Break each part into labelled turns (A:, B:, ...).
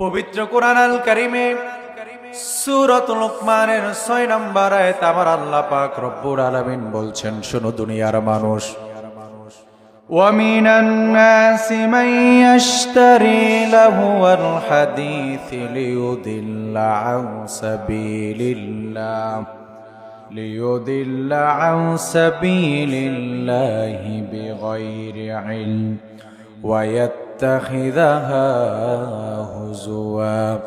A: পবিত্র কোরআন আল কারিমে সুরত লোকমানের ছয় নম্বর আয়াত আমার আল্লাহ পাক রব্বুর আলামিন বলছেন শুনো দুনিয়ার মানুষ ومن الناس من يشتري لهو الحديث ليضل عن سبيل الله ليضل عن سبيل الله بغير علم ويتخذها هزوا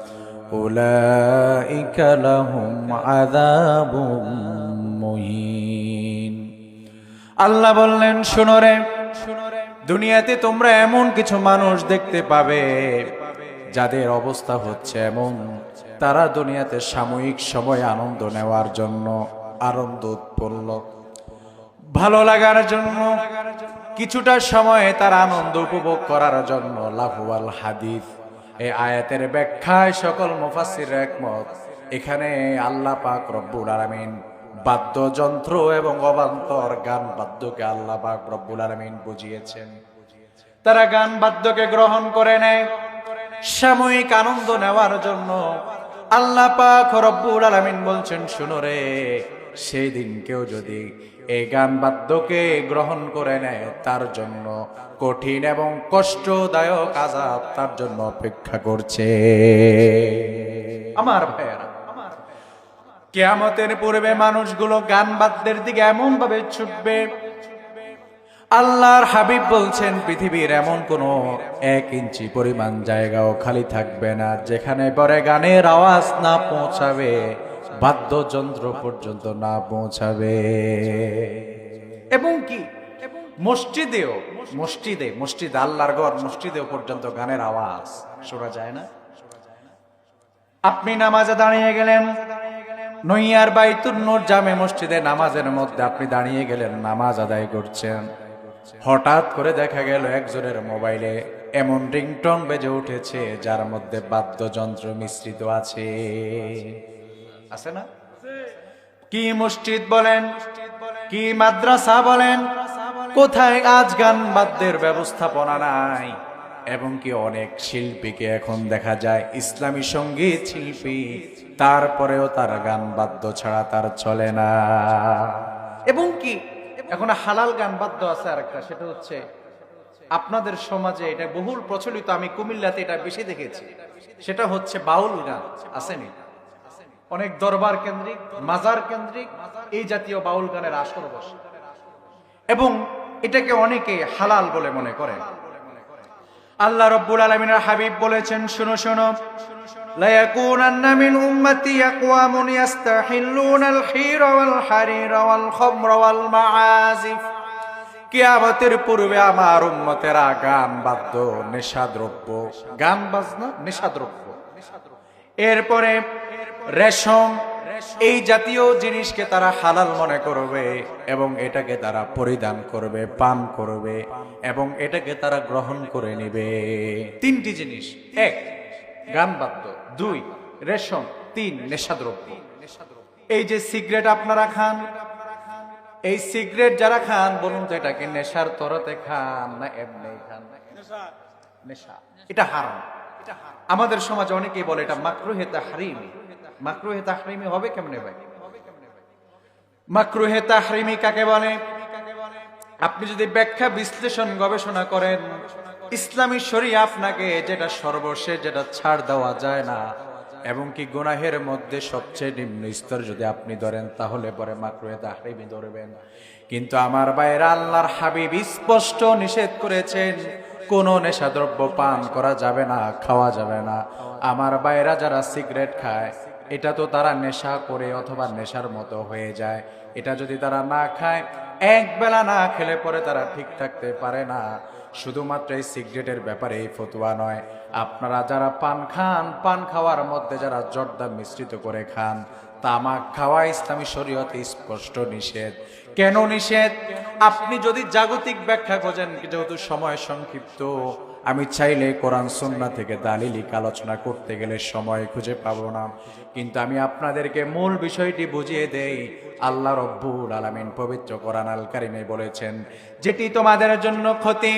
A: أولئك لهم عذاب مهين আল্লাহ বললেন শুনো রে দুনিয়াতে তোমরা এমন কিছু মানুষ দেখতে পাবে যাদের অবস্থা হচ্ছে এমন তারা দুনিয়াতে সাময়িক সময় আনন্দ নেওয়ার জন্য আনন্দ উৎপন্ন ভালো লাগার জন্য কিছুটা সময় তার আনন্দ উপভোগ করার জন্য লাফুয়াল হাদিস। এই আয়াতের ব্যাখ্যায় সকল মুফাসির একমত। এখানে আল্লাহ পাক রব্বুল আলামিন বাদ্যযন্ত্র এবং অবান্তর গান বাদ্যকে আল্লাহ পাক রব্বুল আলামিন বুঝিয়েছেন। তারা গান বাদ্যকে গ্রহণ করে নেয়, সাময়িক আনন্দ নেওয়ার জন্য। আল্লাহ পাক রব্বুল আলামিন বলছেন, শুনো রে সেই দিন কেউ যদি এই গান বাদ্যকে গ্রহণ করে নেয়, তার জন্য কঠিন এবং কষ্টদায়ক আজাব তার জন্য অপেক্ষা করছে। আমার ভাইয়েরা, কেয়ামতের পূর্বে মানুষগুলো গান বাদ্যের দিকে এমন ভাবে ছুটবে। আল্লাহর হাবিব বলছেন, পৃথিবীর এমন কোন এক ইঞ্চি পরিমাণ জায়গাও খালি থাকবে না, যেখানে পরে গানের আওয়াজ না পৌঁছাবে। বাদ্যযন্ত্র পর্যন্ত না পৌঁছাবে। এবং কি? মসজিদেও, মসজিদে, মসজিদ আল্লাহর ঘর, মসজিদেও পর্যন্ত গানের আওয়াজ শোনা যায় না। আপনি নামাজে দাঁড়িয়ে গেলেন নইয়ার বাইতুর নূর জামে মসজিদে নামাজের মধ্যে আপনি দাঁড়িয়ে গেলেন, নামাজ আদায় করছেন। হঠাৎ করে দেখা গেল একজনের মোবাইলে এমন রিংটং বেজে উঠেছে, যার মধ্যে বাদ্যযন্ত্র মিশ্রিত আছে। আছে না? কি মসজিদ বলেন? কি মাদ্রাসা বলেন? কোথায় আজ গান বাদ্যের ব্যবস্থাপনা নাই? এবং কি অনেক শিল্পীকে এখন দেখা যায় ইসলামী সংগীত শিল্পী, তারপরেও তার গান বাদ্য ছাড়া তার চলে না। এবং কি এখন হালাল গান বাদ্য আছে আরেকটা, সেটা হচ্ছে আপনাদের সমাজে এটা বহুল প্রচলিত, আমি কুমিল্লাতে এটা বেশি দেখেছি। সেটা হচ্ছে বাউল গান আসেনি অনেক দরবার কেন্দ্রিক মাজার কেন্দ্রিক এই জাতীয় বাউল গানের আসর বসে এবং এটাকে অনেকে হালাল বলে মনে করেন আল্লাহ রব্বুল আলমিনের হাবিব বলেছেন শুনো শুনো ليكونن من أمتي أقوام يستحلون الحير والحرير والخمر والمعازف কিয়ামতের পূর্বে আমার উম্মতেরা গান বাদ্য নেশাদ্রব্য গান বাজনা নেশাদ্রব্য এরপরে রেশম, এই জাতীয় জিনিসকে তারা হালাল মনে করবে এবং এটাকে তারা পরিধান করবে, পান করবে এবং এটাকে তারা গ্রহণ করে নেবে। তিনটি জিনিস। এক গান বাদ্য দুই, রেশম। তিন, নেশাদ্রব্য। এই যে সিগারেট আপনারা খান, এই সিগারেট যারা খান, বলুন তো এটাকে নেশার তরতে খান না এমনি খান? এটা হারাম। আমাদের সমাজে অনেকেই বলে এটা মাকরুহে তাহরিমি। মাকরুহে তাহরিমি হবে কেমনে ভাই? মাকরুহে তাহরিমি কাকে বলে? আপনি যদি ব্যাখ্যা, বিশ্লেষণ, গবেষণা করেন, ইসলামী শরিয়া আপনাকে যেটা সর্বশেষ, যেটা ছাড় দেওয়া যায় না, এবং কি গুনাহের মধ্যে সবচেয়ে নিম্ন স্তর যদি আপনি ধরেন, তাহলে পরে মাকরুহে তাহরিমি ধরবেন। কিন্তু আমার বাইরে আল্লাহর হাবিব স্পষ্ট নিষেধ করেছেন কোন নেশাদ্রব্য পান করা যাবে না, খাওয়া যাবে না। আমার বাইরা যারা সিগারেট খায়, এটা তো তারা নেশা করে অথবা নেশার মতো হয়ে যায়। এটা যদি তারা না খায়, এক বেলা না খেলে পরে তারা ঠিক থাকতে পারে না। শুধুমাত্র এই সিগারেটের ব্যাপারে এই ফতুয়া নয়। আপনারা যারা পান খান, পান খাওয়ার মধ্যে যারা জর্দা মিশ্রিত করে খান, তামাক খাওয়া ইসলামী শরীয়তে স্পষ্ট নিষেধ। কেন নিষেধ? আপনি যদি জাগতিক ব্যাখ্যা খোঁজেন, যেহেতু সময় সংক্ষিপ্ত, আমি চাইলে কোরআন সন্না থেকে দালিলিক আলোচনা করতে গেলে সময় খুঁজে পাবো না। কিন্তু আমি আপনাদেরকে মূল বিষয়টি বুঝিয়ে দেই। আল্লাহ রব্বুল আলামিন পবিত্র কোরআন আল কারিমে বলেছেন, যেটি তোমাদের জন্য ক্ষতি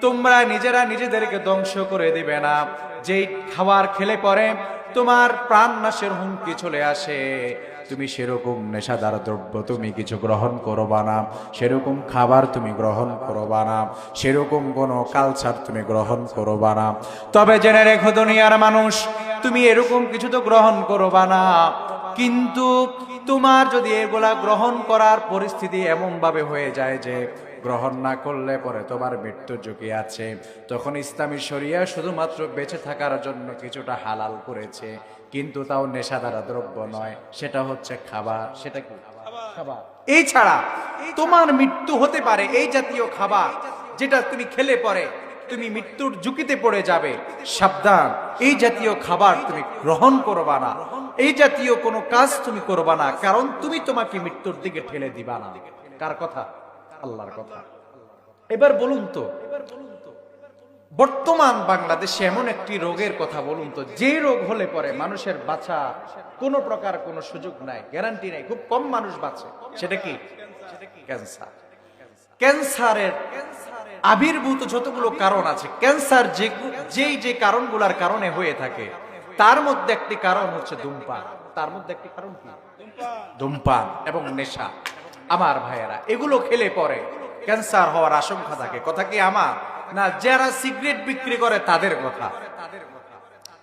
A: তোমরা নিজেরা নিজেদেরকে ধ্বংস করে দিবে না। যেই খাবার খেলে পরে তোমার প্রাণ নাশের হুমকি চলে আসে। তুমি সেরকম নেশাদার দ্রব্য তুমি কিছু গ্রহণ করবা না। সেরকম খাবার তুমি গ্রহণ করবা না। সেরকম কোনো কালচার তুমি গ্রহণ করবা না। তবে জেনে রেখো দুনিয়ার মানুষ, তুমি এরকম কিছু তো গ্রহণ করবা না। কিন্তু তোমার যদি এগুলা গ্রহণ করার পরিস্থিতি এমন ভাবে হয়ে যায় যে গ্রহণ না করলে পরে তোমার মৃত্যুর ঝুঁকি আছে। তখন ইসলামী শরিয়া শুধুমাত্র বেঁচে থাকার জন্য কিছুটা হালাল করেছে কিন্তু তাও নেশাদারা দ্রব্য নয়। সেটা হচ্ছে খাবার। সেটা কি? খাবার। এই ছাড়া তোমার মৃত্যু হতে পারে এই জাতীয় খাবার যেটা তুমি খেলে পরে তুমি মৃত্যুর ঝুঁকিতে পড়ে যাবে। সাবধান এই জাতীয় খাবার তুমি গ্রহণ করবা না। এই জাতীয় কোনো কাজ তুমি করবা না কারণ তুমি তোমাকে মৃত্যুর দিকে ঠেলে দিবা না। কার কথা? আল্লাহর কথা। এবার বলুন তো, বর্তমান বাংলাদেশে এমন একটি রোগের কথা বলুন তো, যে রোগ হলে পরে মানুষের বাঁচা কোনো প্রকার কোনো সুযোগ নাই গ্যারান্টি নাই, খুব কম মানুষ বাঁচে। সেটা কি? ক্যান্সার। ক্যান্সারের আবির্ভূত যতগুলো কারণ আছে, ক্যান্সার যে যেই যে কারণগুলোর কারণে হয়ে থাকে, তার মধ্যে একটি কারণ হচ্ছে ধূমপান। তার মধ্যে একটি কারণ কি? ধূমপান এবং নেশা। আমার ভাইয়েরা, এগুলো খেলে পরে ক্যান্সার হওয়ার আশঙ্কা থাকে। কথা কি আমার? না, যারা সিগারেট বিক্রি করে তাদের কথা।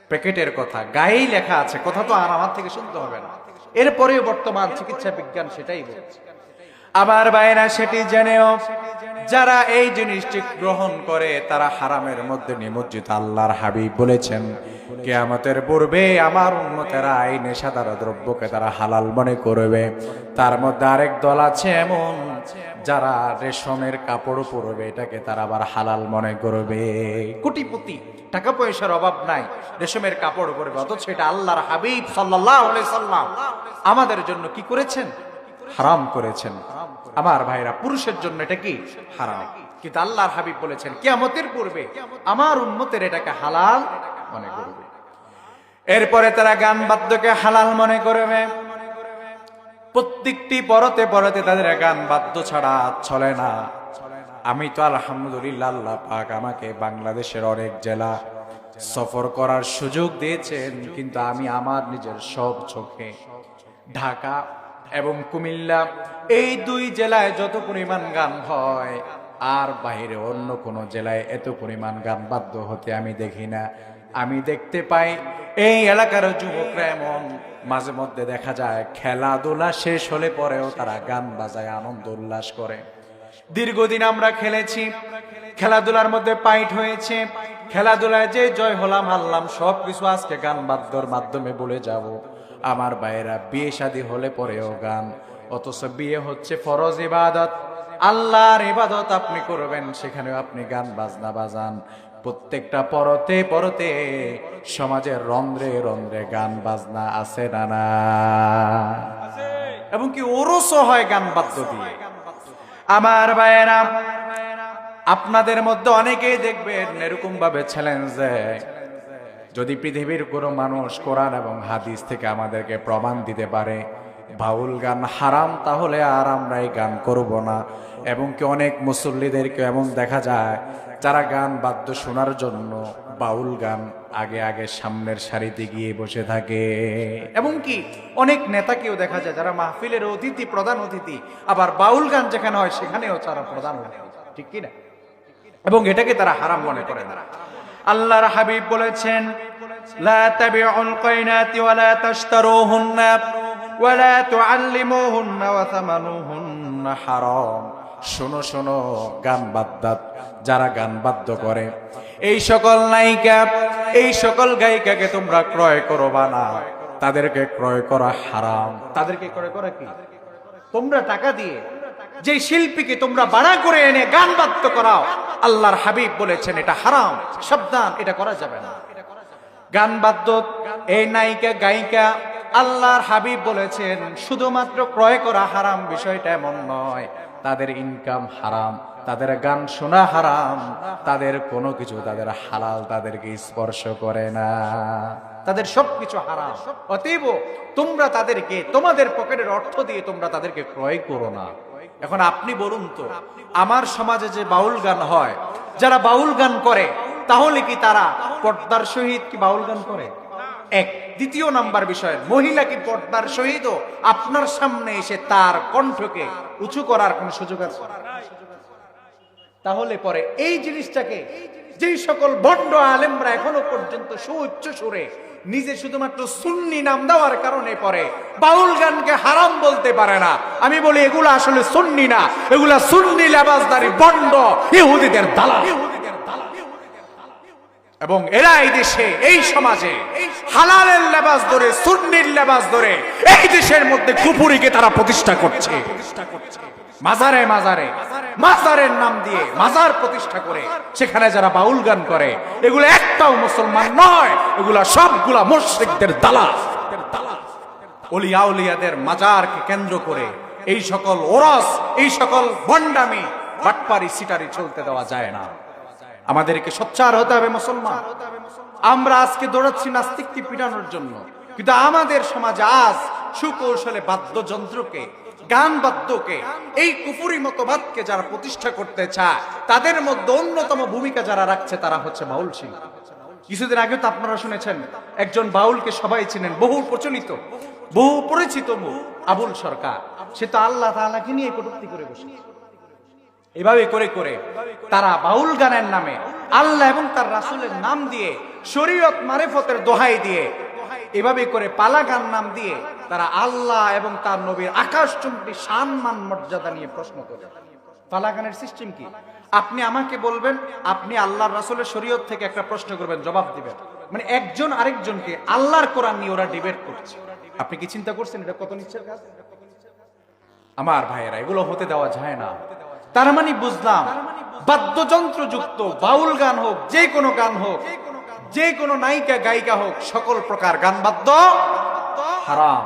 A: প্যাকেটের কথা। গায়েই লেখা আছে, কথা তো আর আমার থেকে শুনতে হবে না। এরপরেও বর্তমান চিকিৎসা বিজ্ঞান সেটাই বলছে। আমার বাইরা সেটি জেনেও যারা এই জিনিসটি গ্রহণ করে, তারা হারামের মধ্যে নিমজ্জিত আল্লাহর হাবিব বলেছেন। কেয়ামতের পূর্বে আমার উন্মতেরা এই নেশাদার দ্রব্যকে তারা হালাল মনে করবে। তার মধ্যে আরেক দল আছে এমন, যারা রেশমের কাপড় পরবে, এটাকে তারা আবার হালাল মনে করবে। কোটিপতি, টাকা পয়সার অভাব নাই, রেশমের কাপড় পরবে, অথচ এটা আল্লাহর হাবিব সাল্লাহ সাল্লাম। আমাদের জন্য কি করেছেন? হারাম করেছেন। আমার ভাইরা, পুরুষের জন্য এটা কি? হারাম। কিন্তু আল্লাহর হাবিব বলেছেন, কিয়ামতের পূর্বে আমার উন্মতের এটাকে হালাল মনে করবে। এরপরে তারা গান বাদ্যকে হালাল মনে করবে। প্রত্যেকটি পরতে পরতে তাদের গান বাদ্য ছাড়া চলে না। আমি তো আলহামদুলিল্লাহ পাক আমাকে বাংলাদেশের অনেক জেলা সফর করার সুযোগ দিয়েছেন, কিন্তু আমি আমার নিজের সব চোখে ঢাকা এবং কুমিল্লা, এই দুই জেলায় যত পরিমাণ গান হয়, আর বাইরে অন্য কোনো জেলায় এত পরিমাণ গান বাধ্য হতে আমি দেখি না। আমি দেখতে পাই, এই এলাকার যুবকরা এমন, মাঝে মধ্যে দেখা যায় খেলাধুলা শেষ হলে পরেও তারা গান বাজায়, আনন্দ উল্লাস করে। দীর্ঘদিন আমরা খেলেছি, খেলাধুলার মধ্যে পাইট হয়েছে, খেলাধুলায় যে জয় হলাম, হারলাম সব কিছু আজকে গান বাদ্যর মাধ্যমে বলে যাব। আমার ভাইয়েরা, বিয়ে শাদী হলে পরেও গান। অথচ বিয়ে হচ্ছে ফরজ ইবাদত। আল্লাহর ইবাদত আপনি করবেন, সেখানেও আপনি গান বাজনা বাজান। প্রত্যেকটা পরতে পরতে সমাজের রন্ধ্রে রন্ধ্রে গান বাজনা আছে না না? এবং কি ওরসও হয় গান বাদ্য দিয়ে। আমার ভাইয়েরা, আপনাদের মধ্যে অনেকেই দেখবেন এরকম ভাবে চ্যালেঞ্জ দেয়। যদি পৃথিবীর কোনো মানুষ কোরআন এবং হাদিস থেকে আমাদেরকে প্রমাণ দিতে পারে, বাউল গান হারাম, তাহলে আর আমরা এই গান করব না। এবং কি অনেক মুসল্লিদেরকে এমন দেখা যায়, যারা গান বাদ্য শোনার জন্য বাউল গান আগে আগে সামনের সারিতে গিয়ে বসে থাকে। এবং কি অনেক নেতাকেও দেখা যায় যারা মাহফিলের অতিথি, প্রধান অতিথি, আবার বাউল গান যেখানে হয় সেখানেও তারা প্রধান ঠিক কি না এবং এটাকে তারা হারাম মনে করে না আল্লাহর হাবিব বলেছেন, লা শোনো শোনো, গান বাদ্যাত যারা গান বাদ্য করে, এই সকল নায়িকা, এই সকল গায়িকাকে তোমরা ক্রয় করবা না। তাদেরকে ক্রয় করা হারাম। তাদেরকে ক্রয় করা কি? তোমরা টাকা দিয়ে যে শিল্পীকে তোমরা বাড়া করে এনে গান বাদ্য করাও, আল্লাহর হাবিব বলেছেন এটা হারাম, সাবধান, এটা করা যাবে না। গান বাদ্য, এই নায়িকা, গায়িকা, আল্লাহর হাবিব বলেছেন, শুধুমাত্র ক্রয় করা হারাম বিষয়টা এমন নয়, তাদের ইনকাম হারাম, তাদের গান শোনা হারাম, তাদের কোনো কিছু তাদের হালাল তাদেরকে স্পর্শ করে না। তাদের সবকিছু হারাম। অতএব তোমরা তাদেরকে, তোমাদের পকেটের অর্থ দিয়ে তোমরা তাদেরকে ক্রয় করো না। এখন আপনি বলুন তো, আমার সমাজে যে বাউল গান হয়, যারা বাউল গান করে, তাহলে কি তারা পর্দার সহিত কি বাউল গান করে? এক। দ্বিতীয় নাম্বার বিষয়, মহিলা কি পর্দার সহিতও আপনার সামনে এসে তার কণ্ঠকে উঁচু করার কোন সুযোগ আছে? তাহলে পরে এই জিনিসটাকে, যেই সকল ভণ্ড আলেমরা এখনও পর্যন্ত সুউচ্চ সুরে নিজে শুধুমাত্র সুন্নি নাম দেওয়ার কারণে পরে বাউল গানকে হারাম বলতে পারে না। আমি বলি, এগুলো আসলে সুন্নি না। এগুলা সুন্নি লেবাসদারি বন্ড, ইহুদিদের দালাল। এবং এরা এই দেশে, এই সমাজে, হালালের লেবাস ধরে, সুন্নির লেবাস ধরে, এই দেশের মধ্যে কুপুরিকে তারা প্রতিষ্ঠা করছে। মাজারে মাজারে, মাজারের নাম দিয়ে মাজার প্রতিষ্ঠা করে সেখানে যারা বাউল গান করে, এগুলো একটাও মুসলমান নয়, এগুলা সবগুলা মুশরিকদের দালাল। অলিয়া উলিয়াদের মাজারকে কেন্দ্র করে এই সকল ওরস, এই সকল বন্ডামি বাটপারি, সিটারি চলতে দেওয়া যায় না। আমাদেরকে সোচ্চার হতে হবে মুসলমান। আমরা আজকে দৌড়াচ্ছি নাস্তিককে পিটানোর জন্য। কিন্তু আমাদের সমাজে আজ সুকৌশলে বাদ্যযন্ত্রকে গান বাদ্যকে এই কুফুরি মতবাদকে যারা প্রতিষ্ঠা করতে চায়, তাদের মধ্যে অন্যতম ভূমিকা যারা রাখছে তারা হচ্ছে বাউল শিল্পী। কিছুদিন আগে তো আপনারা শুনেছেন, একজন বাউলকে সবাই চিনেন, বহু প্রচলিত, বহু পরিচিত আবুল সরকার। সে তো আল্লাহ তাআলাকে নিয়ে কটূক্তি করে বসে এভাবে করে করে তারা বাউল গানের নামে আল্লাহ এবং তার রাসুলের নাম দিয়ে শরীয়ত মারেফতের দোহাই দিয়ে, এভাবে করে পালা গান নাম দিয়ে তারা আল্লাহ এবং তার নবীর আকাশ চুম্পি সম্মান মর্যাদা নিয়ে প্রশ্ন করে। পালা গানের সিস্টেম কি? আপনি আমাকে বলবেন, আপনি আল্লাহর রাসূলের শরীয়ত থেকে একটা প্রশ্ন করবেন, জবাব দিবেন। মানে একজন আরেকজনকে আল্লাহর কোরআন নিয়ে ওরা ডিবেট করছে। আপনি কি চিন্তা করছেন এটা কত নিচ্ছের কাজ? আমার ভাইয়েরা, এগুলো হতে দেওয়া যায় না। তার মানে বুঝলাম বাদ্যযন্ত্র যুক্ত বাউল গান হোক, যে কোনো গান হোক, যে কোনো নায়িকা, গায়িকা হোক, সকল প্রকার গান বাদ্য হারাম।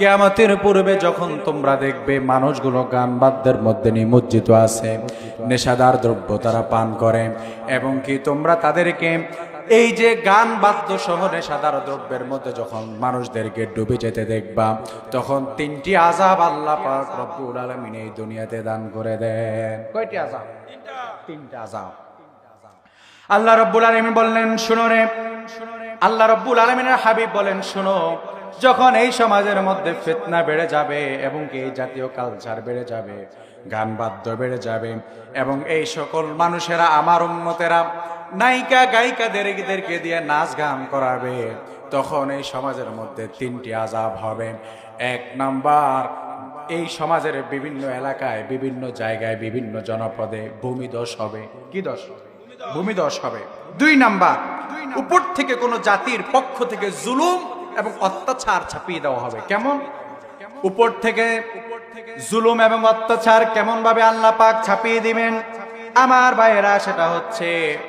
A: কেয়ামতের পূর্বে যখন তোমরা দেখবে মানুষগুলো গান বাদ্যের মধ্যে নিমজ্জিত আছে, নেশাদার দ্রব্য তারা পান করে, এবং কি তোমরা তাদেরকে এই যে গান বাদ্য সহ নেশাদার দ্রব্যের মধ্যে যখন মানুষদেরকে ডুবে যেতে দেখবা, তখন তিনটি আজাব আল্লাহ রব্বুল আলামিন এই দুনিয়াতে দান করে দেন। কয়টি আজাব তিনটা আজাব আল্লাহ রব্বুল আলমিন বললেন, শুনো রে। আল্লাহ রব্বুল আলমিনের হাবিব বলেন, শুনো। যখন এই সমাজের মধ্যে ফিতনা বেড়ে যাবে এবং কি এই জাতীয় কালচার বেড়ে যাবে, গান বাদ্য বেড়ে যাবে, এবং এই সকল মানুষেরা, আমার উন্নতেরা নায়িকা গায়িকাদেরকে দিয়ে নাচ গান করাবে, তখন এই সমাজের মধ্যে তিনটি আজাব হবে। এক নাম্বার, এই সমাজের বিভিন্ন এলাকায়, বিভিন্ন জায়গায়, বিভিন্ন জনপদে ভূমিদোষ হবে। কি দোষ? ভূমিদোষ হবে। দুই নাম্বার, উপর থেকে কোনো জাতির পক্ষ থেকে জুলুম এবং অত্যাচার ছাপিয়ে দেওয়া হবে। কেমন? উপর থেকে জুলুম এবং অত্যাচার কেমন ভাবে আল্লাহ পাক ছাপিয়ে দিবেন? আমার ভাইয়েরা সেটা হচ্ছে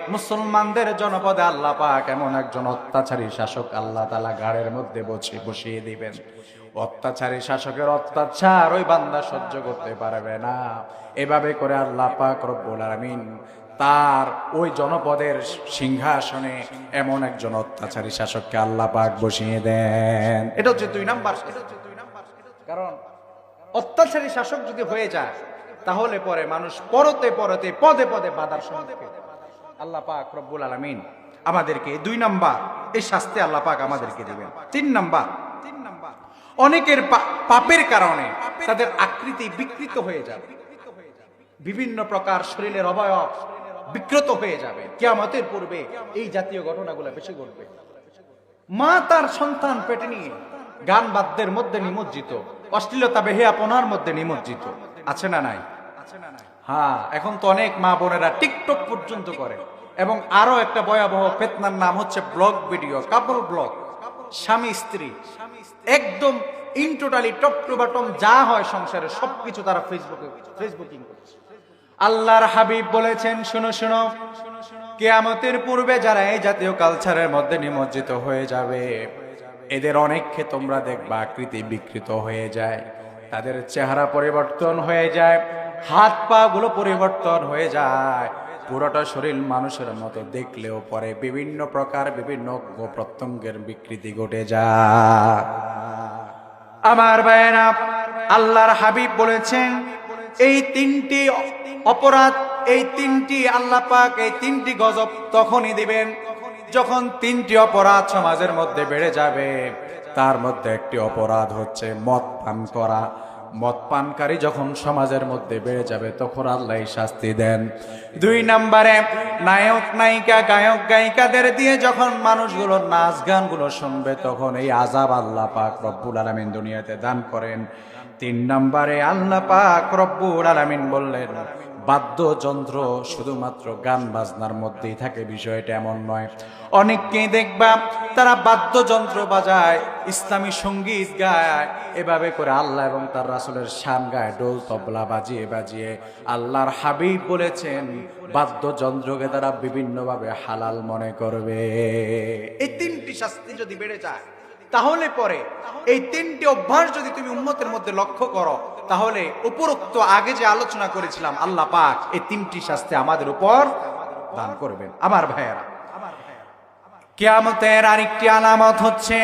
A: মুসলমানদের জনপদে আল্লাহ পাক এমন একজন অত্যাচারী শাসক আল্লাহ তালা গাড়ের মধ্যে বসে বসিয়ে দিবেন। অত্যাচারী শাসকের অত্যাচার ওই বান্দা সহ্য করতে পারবে না। এভাবে করে আল্লাহ পাক রব্বুল আলামিন তার ওই জনপদের সিংহাসনে এমন একজন অত্যাচারী শাসককে আল্লাহ পাক বসিয়ে দেন। এটা হচ্ছে দুই নাম্বার কারণ অত্যাচারী শাসক যদি হয়ে যায়, তাহলে পরে মানুষ পরতে পরতে, পদে পদে বাধার সম্মুখীন আল্লাহ পাক রব্বুল আলামিন আমাদেরকে দুই নাম্বার এই শাস্তি আল্লাহ পাক আমাদেরকে দিবেন। তিন নাম্বার তিন নাম্বার অনেকের পাপের কারণে তাদের আকৃতি বিকৃত হয়ে যাবে। বিভিন্ন প্রকার শরীরের অবয়ব বিকৃত হয়ে যাবে। কিয়ামতের পূর্বে এই জাতীয় ঘটনাগুলো বেশি ঘটবে। মা তার সন্তান পেটে নিয়ে গান বাদ্যের মধ্যে নিমজ্জিত। অশ্লীলতা বেহেয়াপনার মধ্যে নিমজ্জিত। আছে না নাই? হ্যাঁ এখন তো অনেক মা বোনেরা টিকটক পর্যন্ত করে। এবং আরও একটা ভয়াবহ ফেতনার নাম হচ্ছে ব্লগ ভিডিও, কাপল ব্লগ। স্বামী, স্ত্রী। একদম in totally top to bottom যা হয় সংসারে সবকিছু তারা ফেসবুকে ফেসবুকিং করছে। আল্লাহর হাবিব বলেছেন, শুনো শুনো। কেয়ামতের পূর্বে যারা এই জাতীয় কালচারের মধ্যে নিমজ্জিত হয়ে যাবে, এদের অনেককে তোমরা দেখবা আকৃতি বিকৃত হয়ে যায়। তাদের চেহারা পরিবর্তন হয়ে যায়, হাত পা গুলো পরিবর্তন হয়ে যায়। পুরোটা শরীর মানুষের মতো দেখলেও পরে বিভিন্ন প্রকার, বিভিন্ন প্রত্যঙ্গের বিকৃতি ঘটে যায়। আমার ভাইয়েরা, আল্লাহর হাবিব বলেছেন, এই তিনটি অপরাধ, এই তিনটি আল্লাহ পাক, এই তিনটি গজব তখনই দিবেন যখন তিনটি অপরাধ সমাজের মধ্যে বেড়ে যাবে। তার মধ্যে একটি অপরাধ হচ্ছে মদ পান করা। মদ পানকারী যখন সমাজের মধ্যে বেড়ে যাবে, তখন আল্লাহ শাস্তি দেন। দুই নম্বরে, নায়ক, নায়িকা, গায়ক, গায়িকাদের দিয়ে যখন মানুষগুলো নাচ গানগুলো শুনবে, তখন এই আজাব আল্লাহ পাক রব্বুল আলমিন দুনিয়াতে দান করেন। তিন নম্বরে, আল্লাহ পাক রব্বুল আলমিন বললেন বাদ্যযন্ত্র শুধুমাত্র গান বাজনার মধ্যেই থাকে, বিষয়টা এমন নয়। অনেককেই দেখবা তারা বাদ্যযন্ত্র বাজায়, ইসলামী সংগীত গায়, এভাবে করে আল্লাহ এবং তার রাসুলের শান গায় ডোল তবলা বাজিয়ে বাজিয়ে আল্লাহর হাবিব বলেছেন, বাদ্যযন্ত্রকে তারা বিভিন্নভাবে হালাল মনে করবে। এই তিনটি শাস্তি যদি বেড়ে যায়, তাহলে পরে এই তিনটি অভ্যাস যদি তুমি উন্মতের মধ্যে লক্ষ্য করো তাহলে উপরোক্ত আগে যে আলোচনা করেছিলাম, আল্লাহ পাক এই তিনটি শাস্তি আমাদের উপর দান করবেন। আমার ভাইয়েরা, কেয়ামতের আরেকটি আলামত হচ্ছে,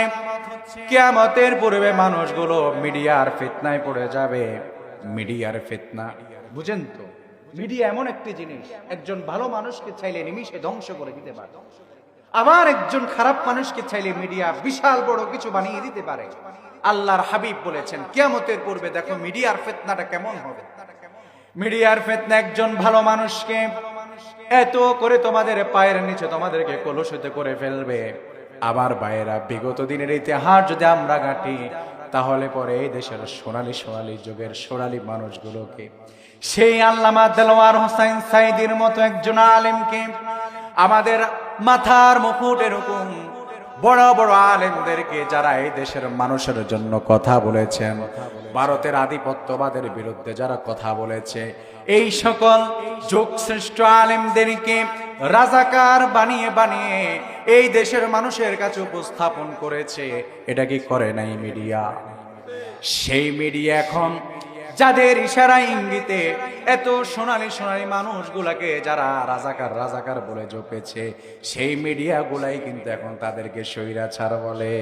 A: কেয়ামতের পূর্বে মানুষগুলো মিডিয়ার ফিতনায় পড়ে যাবে। মিডিয়ার ফিতনা, বুঝেন তো? মিডিয়া এমন একটি জিনিস, একজন ভালো মানুষকে চাইলে নিমিশে ধ্বংস করে দিতে পারে। আবার একজন খারাপ মানুষকে চাইলে মিডিয়া বিশাল বড় কিছু বানিয়ে দিতে পারে। আল্লাহর হাবিব বলেছেন। কিয়ামতের পূর্বে দেখো মিডিয়ার ফেতনাটা কেমন হবে? মিডিয়ার ফেতনা একজন ভালো মানুষকে এত করে তোমাদের পায়ের নিচে তোমাদেরকে কলুষিত করে ফেলবে। আবার বাইরা বিগত দিনের ইতিহাস যদি আমরা ঘাঁটি তাহলে পরে এই দেশের সোনালি সোনালি যুগের সোনালী মানুষগুলোকে, সেই আল্লামা দেলোয়ার হোসাইন সাইদির মতো একজন আলেমকে আমাদের মাথার মুকুট এরকম বড় বড় আলেমদেরকে যারা এই দেশের মানুষের জন্য কথা বলেছেন, ভারতের আধিপত্যবাদের বিরুদ্ধে যারা কথা বলেছে, এই সকল যুগশ্রেষ্ঠ আলেমদেরকে রাজাকার বানিয়ে বানিয়ে এই দেশের মানুষের কাছে উপস্থাপন করেছে, এটা কি করে নাই মিডিয়া? সেই মিডিয়া এখন যাদের ইশারা ইঙ্গিতে এত সোনালি সোনালি মানুষগুলাকে যারা রাজাকার রাজাকার বলে জপেছে সেই মিডিয়া গুলাই কিন্তু এখন তাদেরকে স্বৈরাচার বলে।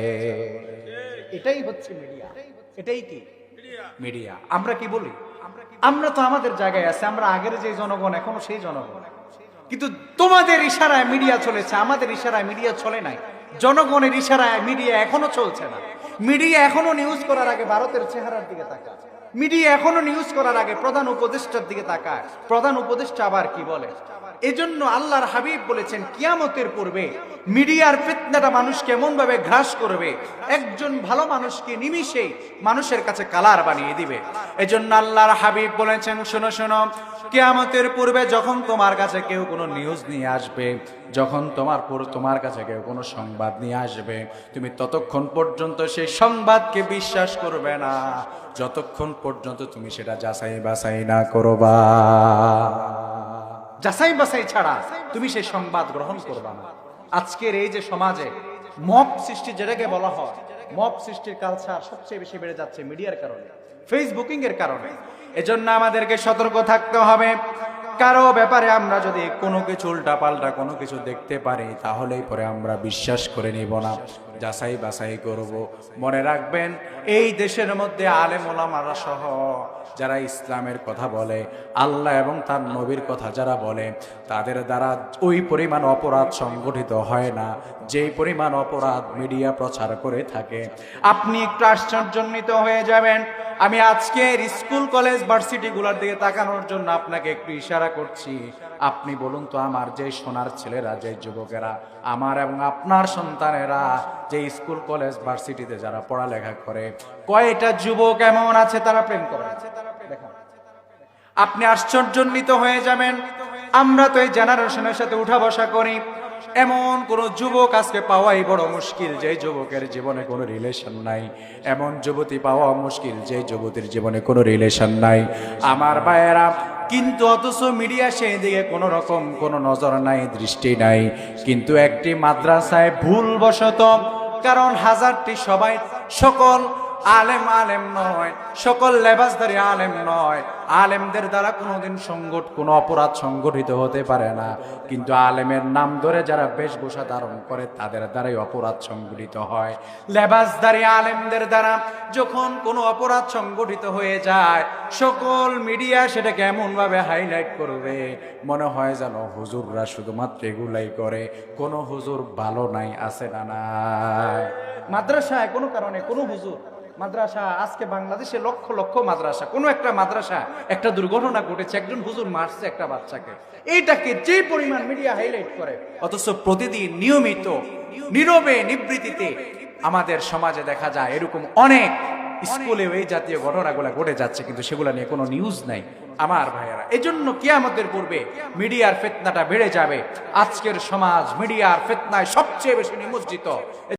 A: এটাই হচ্ছে মিডিয়া। এটাই কি? মিডিয়া। আমরা কি বলি? আমরা তো আমাদের জায়গায় আছে আমরা আগের যে জনগণ এখনও সেই জনগণ। কিন্তু তোমাদের ইশারায় মিডিয়া চলেছে আমাদের ইশারায় মিডিয়া চলে নাই। জনগণের ইশারায় মিডিয়া এখনও চলছে না। মিডিয়া এখনও নিউজ করার আগে ভারতের চেহারার দিকে তাকায় মিডিয়া এখনও নিউজ করার আগে প্রধান উপদেষ্টার দিকে তাকায়। প্রধান উপদেষ্টা আবার কি বলে? এজন্য আল্লাহর হাবিব বলেছেন, কিয়ামতের পূর্বে মিডিয়ার ফিতনাটা মানুষ কেমন ভাবে ঘ্রাস করবে? একজন ভালো মানুষকে নিমিষে মানুষের কাছে কালার বানিয়ে দিবে। এজন্য আল্লাহর হাবিব বলেছেন, শোনো শোনো, কেয়ামতের পূর্বে যখন তোমার কাছে কেউ কোনো নিউজ নিয়ে আসবে, যখন তোমার তোমার কাছে কেউ কোনো সংবাদ নিয়ে আসবে, তুমি ততক্ষণ পর্যন্ত সেই সংবাদকে বিশ্বাস করবে না। যতক্ষণ পর্যন্ত তুমি সেটা যাচাই বাছাই না করবা। যাচাই বাছাই ছাড়া তুমি সেই সংবাদ গ্রহণ করবা না। আজকের এই যে সমাজে মপ সৃষ্টি যেটাকে বলা হয় মপ সৃষ্টির কালচার সবচেয়ে বেশি বেড়ে যাচ্ছে মিডিয়ার কারণে ফেসবুকিং এর কারণে। এজন্য আমাদেরকে সতর্ক থাকতে হবে। কারও ব্যাপারে আমরা যদি কোনো কিছু উল্টা পাল্টা কোনো কিছু দেখতে পারি, তাহলেই পরে আমরা বিশ্বাস করে নিব না। যাচাই বাছাই করব। মনে রাখবেন, এই দেশের মধ্যে আলেম ওলামারা সহ যারা ইসলামের কথা বলে, আল্লাহ এবং তার নবীর কথা যারা বলে, তাদের দ্বারা ওই পরিমাণ অপরাধ সংগঠিত হয় না। যেই পরিমাণ অপরাধ মিডিয়া প্রচার করে থাকে। আপনি একটু আশ্চর্যান্বিত হয়ে যাবেন। আমি আজকের স্কুল, কলেজ, ভার্সিটিগুলোর দিকে তাকানোর জন্য আপনাকে একটু ইশারা করছি। আপনি বলুন তো আমার যে সোনার ছেলেরা, যে যুবকেরা আমার এবং আপনার সন্তানেরা যে স্কুল, কলেজ, ভার্সিটিতে যারা পড়ালেখা করে, কয়টা যুবক এমন আছে তারা প্রেম করে? আপনি আশ্চর্যান্বিত হয়ে যাবেন। আমরা তো এই জেনারেশনের সাথে উঠা বসা করি। এমন কোন যুবক আজকে পাওয়াই বড় মুশকিল, যে যুবকের জীবনে কোনো রিলেশন নাই। এমন যুবতী পাওয়া মুশকিল, যে যুবতীর জীবনে কোনো রিলেশন নাই। আমার ভাইয়েরা কিন্তু অথচ মিডিয়া সেই দিকে কোনো রকম কোনো নজর নাই, দৃষ্টি নাই। কিন্তু একটি মাদ্রাসায় ভুলবশত, কারণ হাজারটি সবাই সকল আলেম আলেম নয়। সকল লেবাসধারী আলেম নয়। আলেমদের দ্বারা কোনোদিন সংগঠ, কোনো অপরাধ সংগঠিত হতে পারে না। কিন্তু আলেমের নাম ধরে যারা বেশভূষা ধারণ করে, তাদের দ্বারাই অপরাধ সংগঠিত হয়। লেবাসধারী আলেমদের দ্বারা যখন কোনো অপরাধ সংগঠিত হয়ে যায়, সকল মিডিয়া সেটাকে এমন ভাবে হাইলাইট করবে। মনে হয় যেন হুজুররা শুধুমাত্র এগুলাই করে। কোনো হুজুর ভালো নাই, আছে না নাই। মাদ্রাসায় কোনো কারণে কোনো হুজুর মাদ্রাসা, আজকে বাংলাদেশে লক্ষ লক্ষ মাদ্রাসা, কোনো একটা মাদ্রাসা, একটা দুর্ঘটনা ঘটেছে, একজন হুজুর মারছে একটা বাচ্চাকে। এইটাকে যে পরিমাণ মিডিয়া হাইলাইট করে, অথচ প্রতিদিন নিয়মিত, নীরবে নিবৃত্তিতে আমাদের সমাজে দেখা যায়, এরকম অনেক স্কুলেও এই জাতীয় ঘটনাগুলো ঘটে যাচ্ছে, কিন্তু সেগুলো নিয়ে কোনো নিউজ নাই। আমার ভাইয়েরা, এজন্য কিয়ামতের পূর্বে মিডিয়ার ফেতনাটা বেড়ে যাবে। আজকের সমাজ মিডিয়ার ফেতনায় সবচেয়ে বেশি নিমজ্জিত।